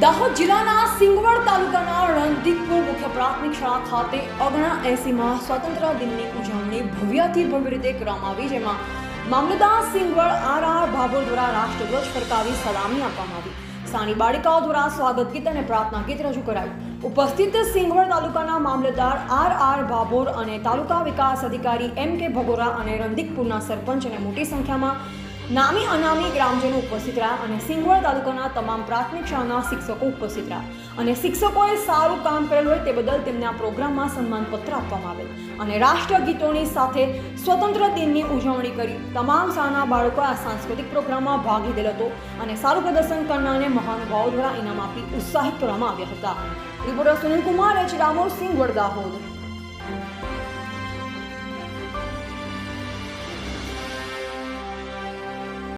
દાહોદ જિલ્લાના સિંગવડ તાલુકાના રણદીપપુર મુખ્ય પ્રાથમિક શાળા ખાતે ઓગણા એસીમાં સ્વતંત્ર દિનની ઉજવણી ભવ્યથી ભવ્ય રીતે કરવામાં આવી, જેમાં મામલતદાર સિંગવડ આર આર ભાભોર દ્વારા રાષ્ટ્રધ્વજ ફરકાવી સલામી આપવામાં આવી. સાની બાળિકાઓ દ્વારા સ્વાગત ગીત અને પ્રાર્થના ગીત રજૂ કરાયું. ઉપસ્થિત સિંગવડ તાલુકાના મામલતદાર આર આર ભાભોર અને તાલુકા વિકાસ અધિકારી એમ કે ભગોરા અને રણદીપપુરના સરપંચ અને મોટી સંખ્યામાં નામી અનામી ગ્રામજનો ઉપસ્થિત રહ્યા અને સિંગવડ તાલુકાના તમામ પ્રાથમિક શાળાના શિક્ષકો ઉપસ્થિત રહ્યા. અને શિક્ષકોએ સારું કામ કરેલું હોય તે બદલ તેમને પ્રોગ્રામમાં સન્માનપત્ર આપવામાં આવેલ. અને રાષ્ટ્રગીતોની સાથે સ્વતંત્ર દિનની ઉજવણી કરી. તમામ શાળાના બાળકોએ આ સાંસ્કૃતિક પ્રોગ્રામમાં ભાગ લીધેલ હતો અને સારું પ્રદર્શન કરનારને મહાનુભાવો દ્વારા ઇનામ આપી ઉત્સાહિત કરવામાં આવ્યા હતા. Reporter Sunil Kumar H. Damor Singvad, Dahod.